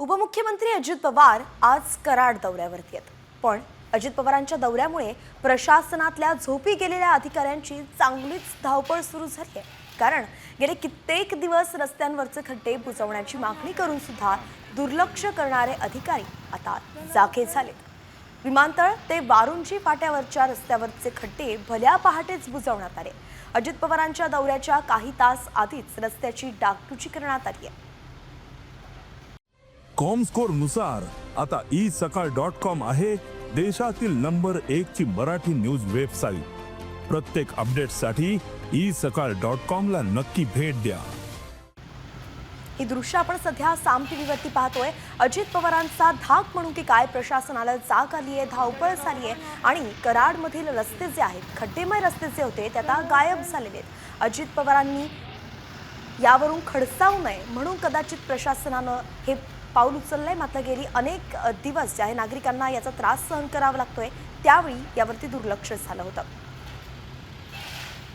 उपमुख्यमंत्री अजित पवार आज कराड दौऱ्यावरती आहेत. पण अजित पवारांच्या दौऱ्यामुळे प्रशासनातल्या झोपी गेलेल्या अधिकाऱ्यांची चांगलीच धावपळ सुरू झाली आहे. कारण गेले कित्येक दिवस रस्त्यांवरचे खड्डे बुजवण्याची मागणी करून सुद्धा दुर्लक्ष करणारे अधिकारी आता जागे झालेत. विमानतळ ते वारुंजी फाट्यावरच्या रस्त्यावरचे खड्डे भल्या पहाटेच बुजवण्यात आले. अजित पवारांच्या दौऱ्याच्या काही तास आधीच रस्त्याची डागडुजी करण्यात आली आहे. कॉमस्कोरनुसार आता ई सकाळ डॉट कॉम आहे देशातील नंबर एक ची मराठी न्यूज वेबसाईट प्रत्येक अपडेटसाठी ई सकाळ डॉट कॉम ला नक्की भेट द्या. ही दृश्य आपण सध्या साम टीव्हीवरती पाहतोय. अजित पवारांचा धाक म्हणून की काय प्रशासनाला जाग आली आहे धावपळ झाली आहे आणि कराडमधील रस्ते जे आहेत खड्डेमय रस्ते जे होते ते आता गायब झालेले आहेत. अजित पवारांनी यावरून खडसावू नये म्हणून कदाचित प्रशासनानं हे पाऊल उचललंय. मात्र गेली अनेक दिवस जे आहे नागरिकांना याचा त्रास सहन करावा लागतोय त्यावेळी यावरती दुर्लक्ष झालं होतं.